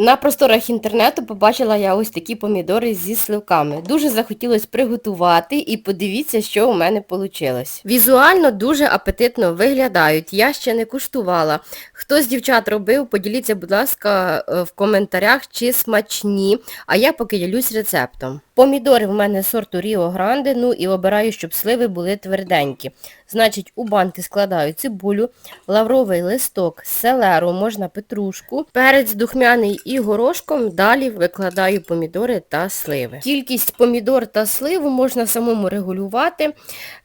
На просторах інтернету побачила я ось такі помідори зі сливками. Дуже захотілося приготувати і подивіться, що у мене вийшло. Візуально дуже апетитно виглядають. Я ще не куштувала. Хто з дівчат робив, поділіться, будь ласка, е, в коментарях, чи смачні, а я поки ділюсь рецептом. Помідори в мене сорту Ріо Гранде, ну і обираю, щоб сливи були тверденькі. Значить, у банки складаю цибулю, лавровий листок, селеру, можна петрушку, перець духмяний і горошком. Далі викладаю помідори та сливи. Кількість помідор та слив можна самому регулювати.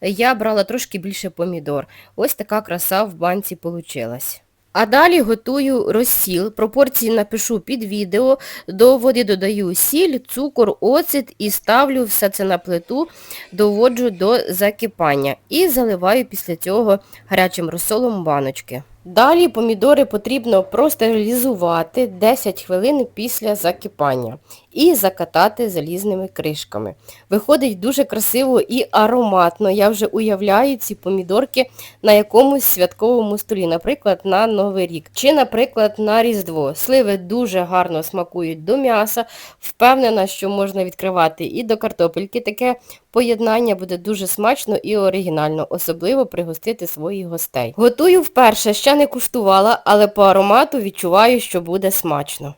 Я брала трошки більше помідор. Ось така краса в банці получилась. А далі готую розсіл. Пропорції напишу під відео. До води додаю сіль, цукор, оцет і ставлю все це на плиту, доводжу до закипання. І заливаю після цього гарячим розсолом баночки. Далі помідори потрібно простерилізувати 10 хвилин після закипання і закатати залізними кришками. Виходить дуже красиво і ароматно. Я вже уявляю ці помідорки на якомусь святковому столі, наприклад, на Новий рік. Чи, наприклад, на Різдво. Сливи дуже гарно смакують до м'яса. Впевнена, що можна відкривати і до картопельки. Таке поєднання буде дуже смачно і оригінально, особливо пригостити своїх гостей. Готую вперше, ще не куштувала, але по аромату відчуваю, що буде смачно.